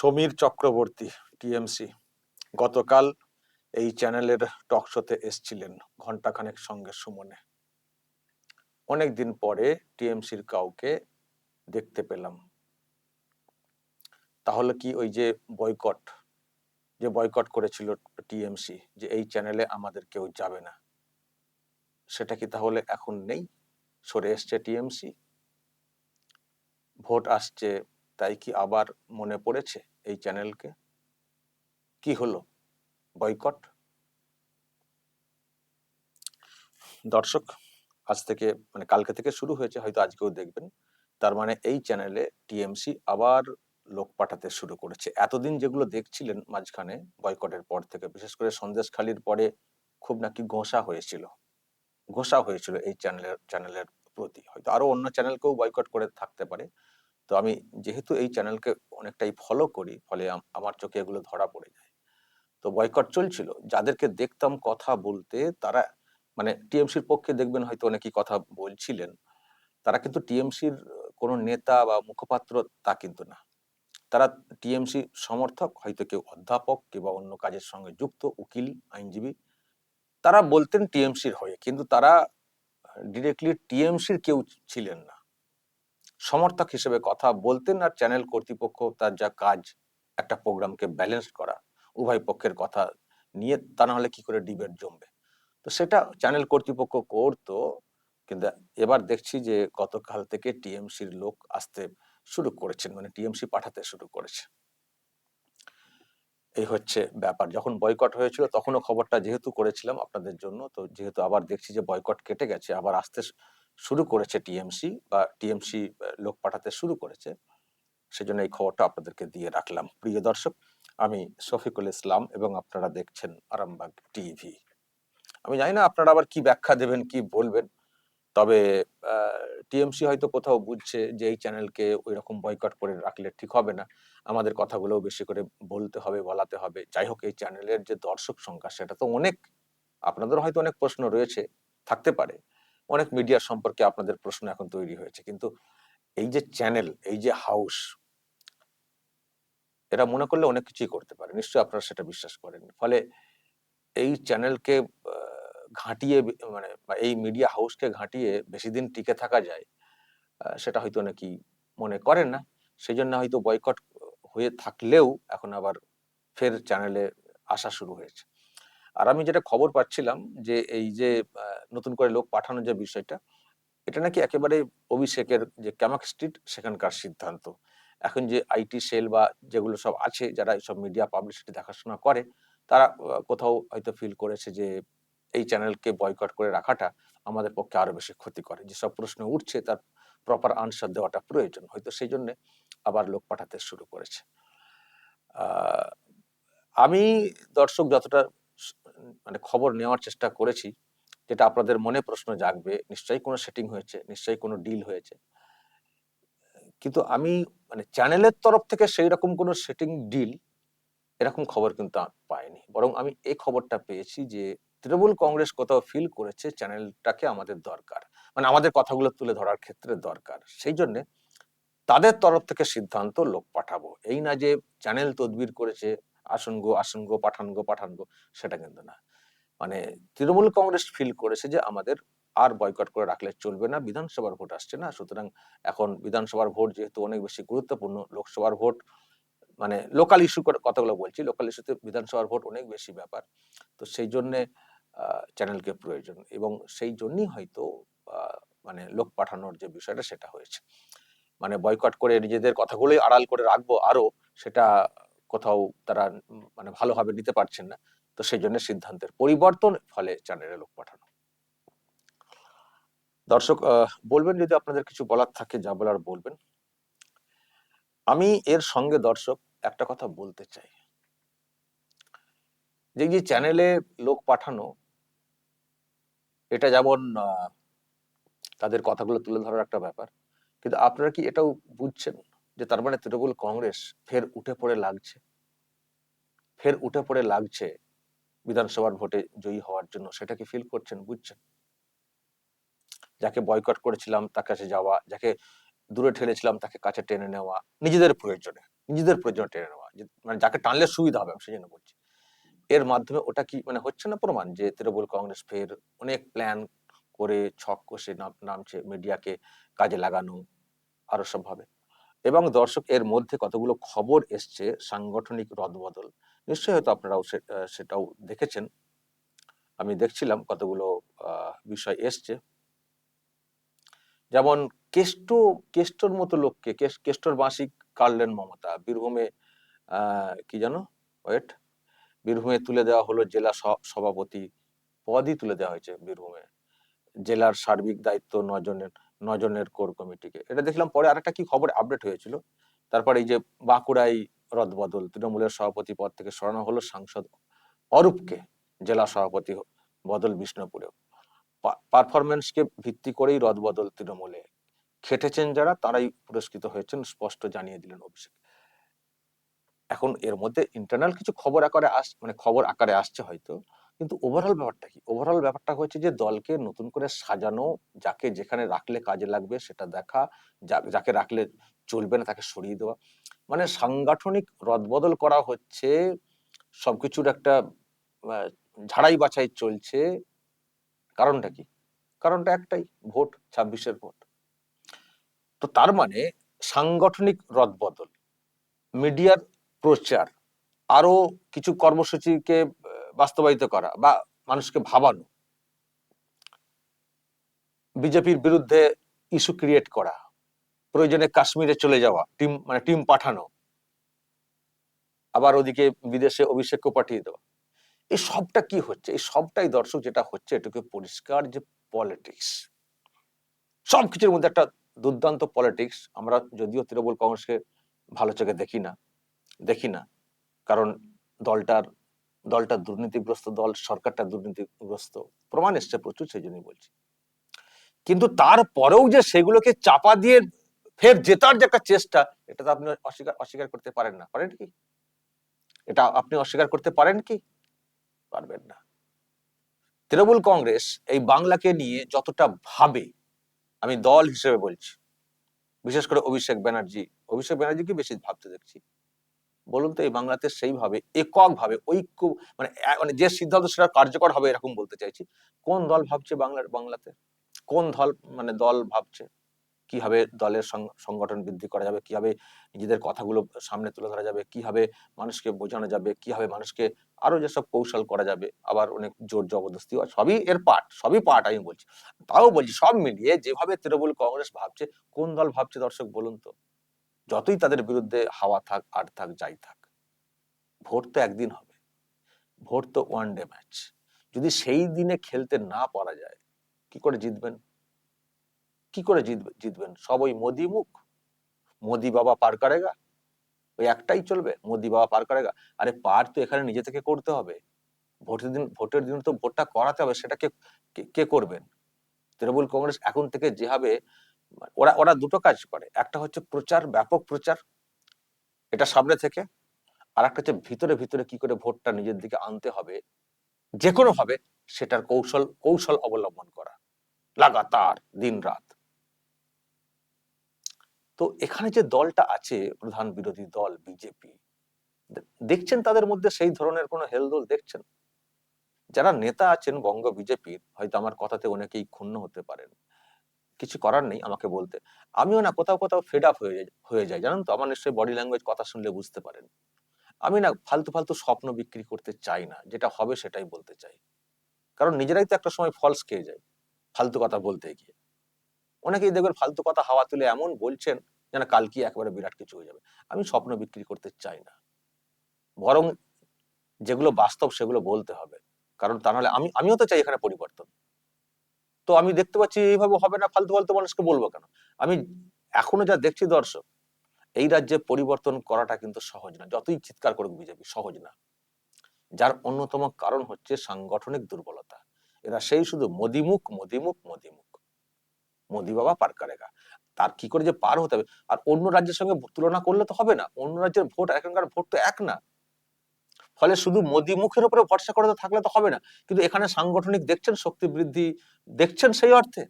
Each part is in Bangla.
সমীর চক্রবর্তী, টিএমসি, গতকাল এই চ্যানেলের টক শোতে এসছিলেন ঘন্টাখানেক সঙ্গে সুমনে। অনেক দিন পরে টিএমসির কাউকে দেখতে পেলাম। তাহলে কি ওই যে বয়কট যে বয়কট করেছিল টিএমসি, যে এই চ্যানেলে আমাদের কেউ যাবে না, সেটা কি তাহলে এখন নেই? সরে এসছে টিএমসি? ভোট আসছে, তাই কি আবার মনে পড়েছে? এই চ্যানেলকে? কি হলো? বয়কট? দর্শক, আজ থেকে মানে কালকে থেকে শুরু হয়েছে, হয়তো আজকেও দেখবেন। তার মানে এই চ্যানেলে টিএমসি আবার লোক পাঠাতে শুরু করেছে। এতদিন যেগুলো দেখছিলেন মাঝখানে বয়কটের পর থেকে, বিশেষ করে সন্দেশখালির পরে খুব নাকি ঘোষা হয়েছিল। ঘোষা হয়েছিল এই চ্যানেলের চ্যানেলের প্রতি। হয়তো আরও অন্য চ্যানেলকেও বয়কট করে থাকতে পারে। তো আমি যেহেতু এই চ্যানেলকে অনেকটাই ফলো করি, ফলে আমার চোখে এগুলো ধরা পড়ে যায়। তো বয়কট চলছিল। যাদেরকে দেখতাম কথা বলতে, তারা মানে টিএমসির পক্ষে দেখবেন হয়তো অনেকেই কথা বলছিলেন, তারা কিন্তু টিএমসির কোনো নেতা বা মুখপাত্র তা কিন্তু না। তারা টিএমসি সমর্থক, হয়তো কেউ অধ্যাপক কিংবা অন্য কাজের সঙ্গে যুক্ত, উকিল, আইনজীবী। তারা বলতেন টিএমসির হয়ে, কিন্তু তারা ডিরেক্টলি টিএমসির কেউ ছিলেন না। সমর্থক হিসেবে কথা বলতেন আর চ্যানেল কর্তৃপক্ষ তার যা কাজ, একটা প্রোগ্রামকে ব্যালেন্স করা, উভয় পক্ষের কথা নিয়ে তা না হলে কি করে ডিবেট জমবে? তো সেটা চ্যানেল কর্তৃপক্ষ করতো, কিন্তু এবার দেখছি যে গতকাল থেকে টিএমসির লোক আসতে শুরু করেছেন মানে টিএমসি পাঠাতে শুরু করেছে। এই হচ্ছে ব্যাপার। যখন বয়কট হয়েছিল, তখনও খবরটা যেহেতু করেছিলাম আপনাদের জন্য, তো যেহেতু আবার দেখছি যে বয়কট কেটে গেছে, আবার আসতে শুরু করেছে টিএমসি বা টিএমসি লোক পাঠাতে শুরু করেছে। সেজন্য এই খবরটা আপনাদেরকে দিয়ে রাখলাম। প্রিয় দর্শক, আমি শফিকুল ইসলাম এবং আপনারা দেখছেন আরামবাগ টিভি। আমি জানি না আপনারা আবার কি ব্যাখ্যা দেবেন, কি বলবেন, তবে টিএমসি হয়তো কোথাও বুঝছে যে এই চ্যানেলকে ওই রকম বয়কট করে রাখলে ঠিক হবে না। আমাদের কথাগুলোও বেশি করে বলতে হবে, বলাতে হবে। যাই হোক, এই চ্যানেলের যে দর্শক সংখ্যা, সেটা তো অনেক। আপনাদের হয়তো অনেক প্রশ্ন রয়েছে, থাকতে পারে। অনেক মিডিয়া সম্পর্কে আপনাদের প্রশ্ন এখন তৈরি হয়েছে। কিন্তু এই যে চ্যানেল এই যে হাউস এরা মনে করলে অনেক কিছুই করতে পারে। নিশ্চয়ই আপনারা সেটা বিশ্বাস করেন। ফলে এই চ্যানেলকে ঘাঁটিয়ে মানে এই মিডিয়া হাউসকে ঘাঁটিয়ে বেশি দিন টিকে থাকা যায় সেটা হয়তো নাকি মনে করেন না। সেই জন্য হয়তো বয়কট হয়ে থাকলেও এখন আবার ফের চ্যানেলে আসা শুরু হয়েছে। আর আমি যেটা খবর পাচ্ছিলাম যে এই যে নতুন করে লোক পাঠানোর যে বিষয়টা, এটা নাকি একেবারে অভিষেকের যে ক্যামাক স্ট্রিট সেখানকার সিদ্ধান্ত। এখন যে আইটি সেল বা যেগুলো সব আছে, যারা এইসব মিডিয়া পাবলিসিটি দেখাশোনা করে, তারা কোথাও হয়তো ফিল করেছে যে এই চ্যানেলকে বয়কট করে রাখাটা আমাদের পক্ষে আরও বেশি ক্ষতি করে যেসব প্রশ্ন উঠছে, তার প্রপার আনসার দেওয়াটা প্রয়োজন। হয়তো সেই জন্য আবার লোক পাঠাতে শুরু করেছে। আমি দর্শক যতটা মানে খবর নেওয়ার চেষ্টা করেছি, যেটা আপনাদের মনে প্রশ্ন জাগবে, নিশ্চয়ই কোনো সেটিং হয়েছে, নিশ্চয়ই কোনো ডিল হয়েছে। কিন্তু আমি মানে চ্যানেলের তরফ থেকে সেই রকম কোনো সেটিং ডিল এরকম খবর কিন্তু পাইনি। বরং আমি এই খবরটা পেয়েছি যে তৃণমূল কংগ্রেস কোথাও ফিল করেছে চ্যানেলটাকে আমাদের দরকার। মানে আমাদের কথাগুলো তুলে ধরার ক্ষেত্রে দরকার। সেই জন্য তাদের তরফ থেকে সিদ্ধান্ত লোক পাঠাবো। এই না যে চ্যানেল তদবির করেছে আসন গো আসন গো, পাঠান গো পাঠান গো, সেটা কিন্তু না। মানে তৃণমূল কংগ্রেস ফিল করেছে যে আমাদের আর বয়কট করে রাখলে চলবে না, বিধানসভার ভোট আসছে না। সুতরাং এখন বিধানসভার ভোট যেহেতু অনেক বেশি গুরুত্বপূর্ণ, লোকসভার ভোট মানে লোকাল ইস্যু কথাগুলো বলছি লোকাল ইস্যুতে বিধানসভার ভোট অনেক বেশি ব্যাপার। তো সেই জন্য চ্যানেলকে প্রয়োজন এবং সেই জন্যই হয়তো মানে লোক পাঠানোর যে বিষয়টা সেটা হয়েছে। মানে বয়কট করে নিজেদের কথাগুলোই আড়াল করে রাখব আরও, সেটা কোথাও তারা মানে ভালোভাবে নিতে পারছেন না। তো সেই জন্য সিদ্ধান্তের পরিবর্তন ফলে চ্যানেলে লোক পাঠানো। দর্শক বলবেন যদি আপনাদের কিছু বলার থাকে, যা বলার বলবেন। আমি এর সঙ্গে দর্শক একটা কথা বলতে চাই। যে যে চ্যানেলে লোক পাঠানো, এটা যেমন তাদের কথাগুলো তুলে ধরার একটা ব্যাপার, কিন্তু আপনারা কি এটাও বুঝছেন? যে তার মানে তৃণমূল কংগ্রেস ফের উঠে পড়ে লাগছে। ফের উঠে পড়ে লাগছে বিধানসভার ভোটে জয়ী হওয়ার জন্য। সেটা কি ফিল করছেন, বুঝছেন? যাকে বয়কট করেছিলাম তার কাছে যাওয়া, যাকে দূরে ঠেলেছিলাম তাকে কাছে টেনে নেওয়া, নিজেদের প্রয়োজনে নিজেদের প্রয়োজনে টেনে নেওয়া মানে যাকে টানলে সুবিধা হবে, আমি সেই জন্য বলছি। এর মাধ্যমে ওটা কি মানে হচ্ছে না প্রমাণ যে তৃণমূল কংগ্রেস ফের অনেক প্ল্যান করে ছক কষে নাম- নামছে মিডিয়াকে কাজে লাগানো আরও সব ভাবে এবং দর্শক, এর মধ্যে কতগুলো খবর এসছে, সাংগঠনিক রদবদল? নিশ্চয়ই হয়তো আপনারাও সেটাও দেখেছেন। আমি দেখছিলাম কতগুলো বিষয় এসছে। যেমন কেষ্ট, কেষ্টর মতো লোককে কেষ্টর বাঁশি কাটলেন মমতা, বীরভূমে কি জানো ওয়েট। বীরভূমে তুলে দেওয়া হলো জেলা সভাপতি পদই তুলে দেওয়া হয়েছে বীরভূমে। জেলার সার্বিক দায়িত্ব নজনের নজনের কোর কমিটিকে। এটা দেখলাম পরে আরেকটা কি খবর আপডেট হয়েছিল? তারপরে এই যে বাঁকুড়াই রদবদল, তৃণমূলের সভাপতি পদ থেকে সরানো হলো সাংসদ অরূপকে, জেলা সভাপতি বদল বিষ্ণুপুরেও পারফরমেন্সকে ভিত্তি করেই রদবদল তৃণমূলে। খেটেছেন যারা, তারাই পুরস্কৃত হয়েছেন, স্পষ্ট জানিয়ে দিলেন অভিষেক। এখন এর মধ্যে ইন্টারনাল কিছু খবর আকারে আস মানে খবর আকারে আসছে হয়তো। কিন্তু ওভারঅল ব্যাপারটা কি? ওভারঅল ব্যাপারটা হচ্ছে যে, দলকে নতুন করে সাজানো, যাকে যেখানে রাখলে কাজে লাগবে সেটা দেখা যাকে রাখলে চলবে না তাকে সরিয়ে দেওয়া। মানে সাংগঠনিক রদবদল করা হচ্ছে, সবকিছুর একটা ঝাড়াই বাছাই চলছে। কারণটা কি? কারণটা একটাই, ভোট, ছাব্বিশের ভোট। তো তার মানে সাংগঠনিক রদবদল, মিডিয়ার প্রচার আরও কিছু কর্মসূচিকে বাস্তবায়িত করা বা মানুষকে ভাবানো। বিজেপির বিরুদ্ধে ইস্যু ক্রিয়েট করা, প্রয়োজনে কাশ্মীরে চলে যাওয়া, টিম মানে টিম পাঠানো, আবার ওদিকে বিদেশে অভিষেকও পাঠিয়ে দেওয়া। এই সবটা কি হচ্ছে? এই সবটাই দর্শক যেটা হচ্ছে, এটুকু পরিষ্কার যে পলিটিক্স, সবকিছুর মধ্যে একটা দুর্দান্ত পলিটিক্স, আমরা যদিও তৃণমূল কংগ্রেসকে ভালো চোখে দেখি না দেখি না, কারণ দলটার দলটা দুর্নীতিগ্রস্ত দল, সরকারটা দুর্নীতিগ্রস্ত, প্রমাণ এসছে প্রচুর, সেই জন্যই বলছি। কিন্তু তারপরেও যে সেগুলোকে চাপা দিয়ে ফের জেতার যে একটা চেষ্টা, এটা তো আপনি অস্বীকার অস্বীকার করতে পারেন না। পারেন কি? এটা আপনি অস্বীকার করতে পারেন কি? পারবেন না। তৃণমূল কংগ্রেস এই বাংলাকে নিয়ে যতটা ভাবে, আমি দল হিসেবে বলছি। বিশেষ করে অভিষেক ব্যানার্জি, অভিষেক ব্যানার্জিকে বেশি ভাবতে দেখছি। বলুন তো, এই বাংলাতে সেইভাবে, এককভাবে, ঐক্য মানে মানে যে সিদ্ধান্ত সেটা কার্যকর হবে এরকম বলতে চাইছি। কোন দল ভাবছে বাংলার, বাংলাতে? কোন দল মানে দল ভাবছে? কীভাবে দলের সংগঠন বৃদ্ধি করা যাবে? কীভাবে নিজেদের কথাগুলো সামনে তুলে ধরা যাবে? কীভাবে মানুষকে বোঝানো যাবে? কীভাবে মানুষকে আরও যেসব কৌশল করা যাবে? আবার অনেক জোর জবরদস্তি সবই এর পার্ট, সবই পার্ট আমি বলছি। তাও বলছি, সব মিলিয়ে যেভাবে তৃণমূল কংগ্রেস ভাবছে, কোন দল ভাবছে দর্শক বলুন তো? যতই তাদের বিরুদ্ধে হাওয়া থাক, আর থাক, যাই থাক, ভোট তো একদিন হবে। ভোট তো ওয়ান ডে ম্যাচ যদি সেই দিনে খেলতে না পারা যায়, কি করে জিতবেন? কি করে জিতবে জিতবেন? সব ওই মোদি মুখ? মোদি বাবা পার করেগা? ওই একটাই চলবে? মোদি বাবা পার করেগা? আরে পার তো এখানে নিজে থেকে করতে হবে। ভোটের দিন ভোটের দিন তো ভোটটা করাতে হবে, সেটা কে, কে- কে করবেন? তৃণমূল কংগ্রেস এখন থেকে যেভাবে ওরা ওরা দুটো কাজ করে। একটা হচ্ছে প্রচার, ব্যাপক প্রচার, এটা সামনে থেকে, আর একটা হচ্ছে ভিতরে ভিতরে কি করে ভোটটা নিজের দিকে আনতে হবে যে কোনো ভাবে সেটার কৌশল কৌশল অবলম্বন করা, লাগাতার দিন রাত তো এখানে যে দলটা আছে, প্রধান বিরোধী দল, বিজেপি দেখছেন তাদের মধ্যে সেই ধরনের কোনো হেলদোল দেখছেন? যারা নেতা আছেন বঙ্গ বিজেপির, হয়তো আমার কথাতে অনেকেই ক্ষুণ্ণ হতে পারেন। কিছু করার নেই আমাকে বলতে। আমিও না কোথাও কোথাও ফেড আপ হয়ে হয়ে যায় জানেন তো? আমার নিশ্চয়ই বডি ল্যাঙ্গুয়েজ কথা শুনলে বুঝতে পারেন। আমি না ফালতু ফালতু স্বপ্ন বিক্রি করতে চাই না, যেটা হবে সেটাই বলতে চাই। কারণ নিজেরাই তো একটা সময় ফলস খেয়ে যায়, ফালতু কথা বলতে গিয়ে। অনেকেই দেখবেন ফালতু কথা হাওয়া তুলে এমন বলছেন যেন কালকে একেবারে বিরাট কিছু হয়ে যাবে। আমি স্বপ্ন বিক্রি করতে চাই না। বরং যেগুলো বাস্তব সেগুলো বলতে হবে। কারণ তা নাহলে আমি, আমিও তো চাই এখানে পরিবর্তন। তো আমি দেখতে পাচ্ছি এইভাবে হবে না, ফালতু ফালতু মানুষকে বলব কেন? আমি এখনও যা দেখছি দর্শক, এই রাজ্যে পরিবর্তন করাটা কিন্তু সহজ না, যতই চিৎকার করুক বিজেপি, সহজ না। যার অন্যতম কারণ হচ্ছে সাংগঠনিক দুর্বলতা। এরা সেই শুধু মোদিমুখ মোদিমুখ মোদিমুখ। মোদি বাবা পার করেগা। তার কি করে যে পার হতে হবে? আর অন্য রাজ্যের সঙ্গে তুলনা করলে তো হবে না। অন্য রাজ্যের ভোট, এখনকার ভোট তো এক না। ফলে শুধু মোদি মুখের উপরে ভরসা করে থাকলে তো হবে না। কিন্তু এখানে সাংগঠনিক দেখছেন, শক্তি বৃদ্ধি দেখছেন সেই অর্থে।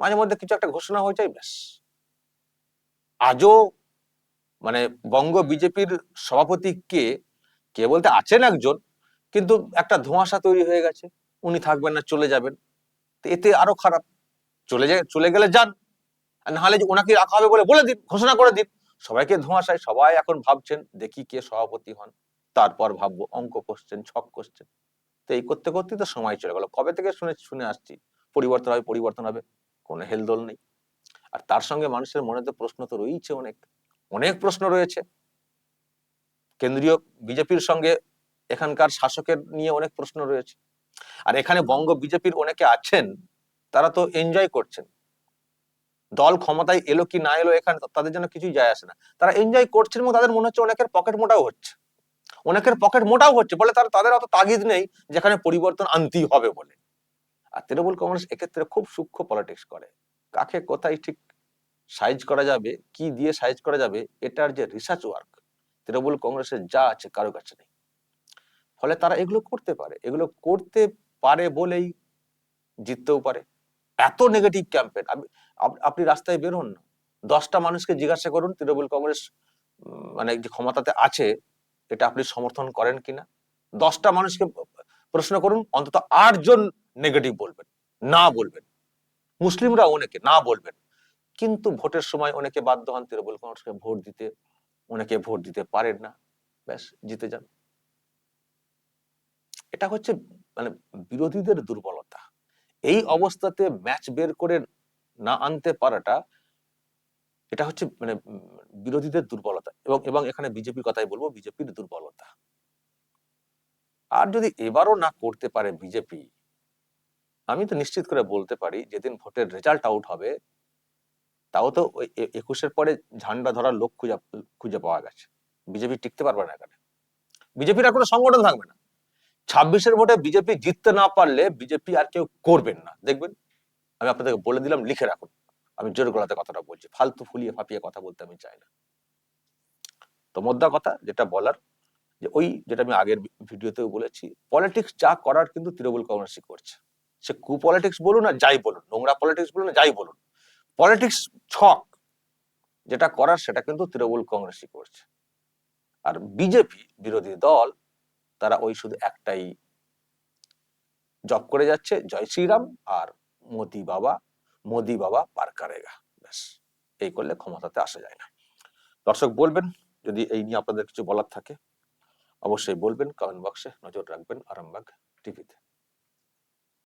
মাঝে মধ্যে কিছু একটা ঘোষণা হয়ে যায়, ব্যাস। আজও মানে বঙ্গ বিজেপির সভাপতি কে কে বলতে আছেন একজন, কিন্তু একটা ধোঁয়াশা তৈরি হয়ে গেছে। উনি থাকবেন না, চলে যাবেন। এতে আরও খারাপ। চলে যায়, চলে গেলে যান। আর নাহলে যে ওনাকে রাখা হবে বলে বলে দিন, ঘোষণা করে দিন। সবাইকে ধোঁয়াশায় সবাই এখন ভাবছেন, দেখি কে সভাপতি হন। তারপর ভাববো, অঙ্ক কোশ্চেন ছক কোশ্চেন তো এই করতে করতেই তো সময় চলে গেল। কবে থেকে শুনে শুনে আসছি? পরিবর্তন হবে পরিবর্তন হবে, কোনো হেলদোল নেই। আর তার সঙ্গে মানুষের মনে তো প্রশ্ন তো রয়েছে অনেক অনেক প্রশ্ন রয়েছে। কেন্দ্রীয় বিজেপির সঙ্গে এখানকার শাসকের নিয়ে অনেক প্রশ্ন রয়েছে। আর এখানে বঙ্গ বিজেপির অনেকে আছেন, তারা তো এনজয় করছেন। দল ক্ষমতায় এলো কি না এলো, এখানে তাদের জন্য কিছুই যায় আসে না। তারা এনজয় করছেন এবং তাদের মনে হচ্ছে অনেকের পকেট মোটাও হচ্ছে। অনেকের পকেট মোটাও হচ্ছে বলে তার, তাদের অত তাগিদ নেই যেখানে পরিবর্তন আনতেই হবে বলে। আর তৃণমূল কংগ্রেস এক্ষেত্রে খুব সূক্ষ্ম পলিটিক্স করে। কাকে কোথায় ঠিক সাইজ করা যাবে, কি দিয়ে সাইজ করা যাবে, এটার যে রিসার্চ ওয়ার্ক তৃণমূল কংগ্রেসের যা আছে কারও কাছে নেই। ফলে তারা এগুলো করতে পারে। এগুলো করতে পারে বলেই জিততেও পারে। এত নেগেটিভ ক্যাম্পেন আপনি রাস্তায় বেরোন না। দশটা মানুষকে জিজ্ঞাসা করুন, তৃণমূল কংগ্রেস মানে যে ক্ষমতাতে আছে এটা আপনি সমর্থন করেন কিনা? দশটা মানুষকে প্রশ্ন করুন, অন্তত আট জন নেগেটিভ বলবেন, না বলবেন। মুসলিমরা অনেকে না বলবেন। কিন্তু ভোটের সময় অনেকে বাধ্য হন তৃণমূল কংগ্রেসকে ভোট দিতে, অনেকে ভোট দিতে পারেন না। ব্যাস, জিতে যান। এটা হচ্ছে মানে বিরোধীদের দুর্বলতা। এই অবস্থাতে ম্যাচ বের করে না আনতে পারাটা এটা হচ্ছে মানে বিরোধীদের দুর্বলতা এবং এবং এখানে বিজেপির কথাই বলব, বিজেপির দুর্বলতা। আর যদি এবারও না করতে পারে বিজেপি, আমি তো নিশ্চিত করে বলতে পারি, যেদিন ভোটের রেজাল্ট আউট হবে, তাও তো ওই একুশের পরে ঝান্ডা ধরার লোক খুঁজে খুঁজে পাওয়া গেছে। বিজেপি টিকতে পারবে না এখানে। বিজেপির আর কোনো সংগঠন থাকবে না। ছাব্বিশের ভোটে বিজেপি জিততে না পারলে বিজেপি আর কেউ করবেন না। দেখবেন? আমি আপনাদেরকে বলে দিলাম, লিখে রাখুন। আমি জোর গলাতে কথাটা বলছি। ফালতু ফুলিয়ে ফাপিয়ে কথা বলতে আমি চাই না। তো মোদ্দা কথা যেটা বলার, যে ওই যেটা আমি আগের ভিডিওতেও বলেছি পলিটিক্স যা করার কিন্তু তৃণমূল কংগ্রেসই করছে। সে কু পলিটিক্স বলুন আর যাই বলুন, নোংরা পলিটিক্স বলুন আর যাই বলুন। পলিটিক্স ছক যেটা করার সেটা কিন্তু তৃণমূল কংগ্রেসই করছে। আর বিজেপি বিরোধী দল, তারা ওই শুধু একটাই জব করে যাচ্ছে, জয় শ্রীরাম আর মোদি বাবা মোদি বাবা পার কারেগা। ব্যাস, এই করলে ক্ষমতাতে আসা যায় না। দর্শক বলবেন, যদি এই নিয়ে আপনাদের কিছু বলার থাকে, অবশ্যই বলবেন কমেন্ট বক্সে নজর রাখবেন, আরামবাগ টিভিতে